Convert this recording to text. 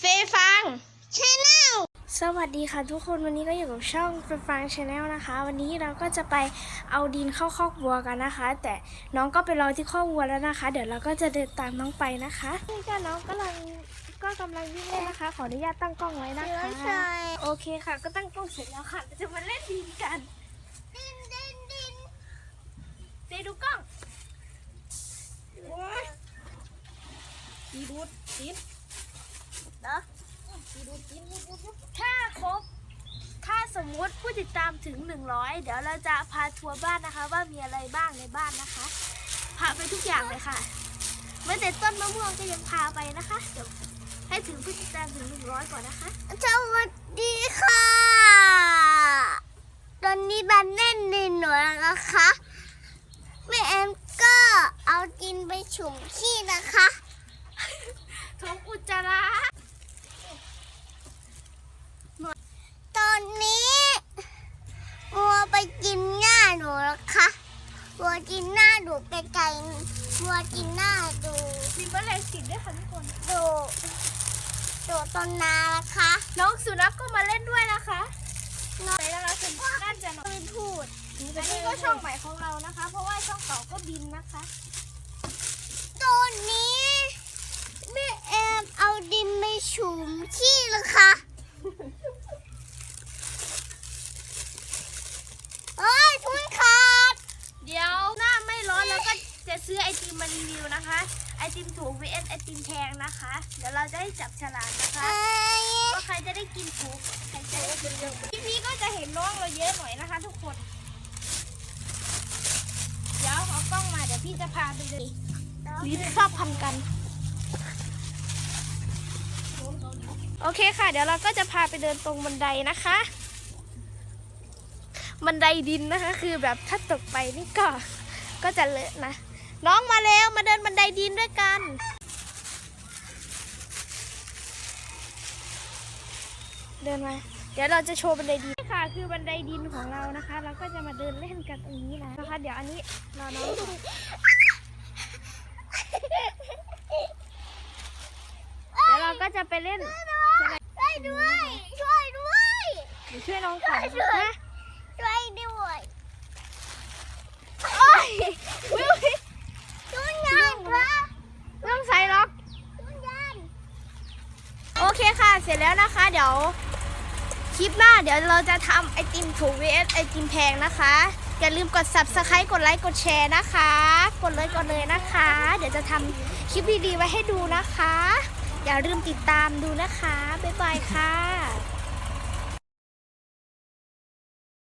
เฟฟังชแนลสวัสดีค่ะทุกคนวันนี้ก็อยู่กับช่องฟฟังชาแนลนะคะ วันนี้เราก็จะไปเอาดินเข้าคอกวัวกันนะคะ แต่น้องก็ไปรอที่คอกวัวแล้วนะคะ เดี๋ยวเราก็จะเดินตามน้องไปนะคะนี่ก็น้องกำลังก็กำลังวิ่งเล่นนะคะ ขออนุญาตตั้งกล้องไว้นะคะโอเคค่ะ ก็ตั้งกล้องเสร็จแล้วค่ะเราจะมาเล่นดินกันดินดินดินเดดูกล้องดีดูดดินเนาะดีดูดดินดูดดูดดูดถ้าครบ ถ้าสมมุติผู้ติดตามถึง 100 เดี๋ยวเราจะพาทัวร์บ้านนะคะ ว่ามีอะไรบ้างในบ้านนะคะ พาไปทุกอย่างเลยค่ะแม้แต่ต้นมะม่วงก็ยังพาไปนะคะเดี๋ยวให้ถึงผู้ติดตามถึง 100 ก่อนนะคะ สวัสดีค่ะ ตอนนี้บันเล่นดินหนูแล้วนะคะแม่แอมก็เอาดินไปฉุมขี้นะคะทุกอุจจาระ ตอนนี้วัวไปกินหญ้าหนูแล้วค่ะวัวกินหน้าดู ไกลๆวัวกินหน้าดูมีแมลงสิตด้วยค่ะทุกคนดูดูต้นนานะคะ น้องสุนัขก็มาเล่นด้วยนะคะไหนนะคะสุนัขน่าจะน้องไม่พูดอันนี้ก็ช่องใหม่ของเรานะคะ เพราะว่าช่องเก่าก็บินนะคะตอนนี้แม่แอมเอาดินไปฉุมขี้แล้วค่ะเอ้ยทุนขาด เดี๋ยวหน้าไม่ร้อนแล้วก็จะซื้อไอติมมารีวิวนะคะ ไอ ติมถูก vs ไอติมแพงนะคะ เดี๋ยวเราจะให้จับฉลากนะคะเอ้ยว่าใครจะได้กินถูกใครจะได้กินเยอะพี่พี่ก็จะเห็นน้องเราเยอะหน่อยนะคะ ทุกคน เดี๋ยวเอากล้องมาเดี๋ยวพี่จะพาไปดูลิ้นชอบพันกัน โอเคค่ะ เดี๋ยวเราก็จะพาไปเดินตรงบันไดนะคะ บันไดดินนะคะ คือแบบถ้าตกไปนี่ก็ก็จะเลอะนะ น้องมาแล้วมาเดินบันไดดินด้วยกัน เดินมา เดี๋ยวเราจะโชว์บันไดดินนี่ค่ะ คือบันไดดินของเรานะคะ เราก็จะมาเดินเล่นกันตรงนี้นะนะคะ เดี๋ยวอันนี้เราน้องก่อนเดี๋ยวเราก็จะไปเล่นช่วยด้วย ช่วยด้วยเดี๋ยวช่วยน้องก่อนช่วยนะ ช่วยด้วย โอ๊ยวิว ทุนยานวะ ไม่ต้องใส่หรอก ทุนยาน โอเคค่ะ เสร็จแล้วนะคะ เดี๋ยวคลิปหน้าเดี๋ยวเราจะทำไอติมถูก vs ไอติมแพงนะคะ อย่าลืมกด subscribe กดไลค์ กดแชร์นะคะ กดเลยกดเลยนะคะ เดี๋ยวจะทำคลิปดีๆไว้ให้ดูนะคะ อย่าลืมติดตามดูนะคะ บ๊ายบายค่ะ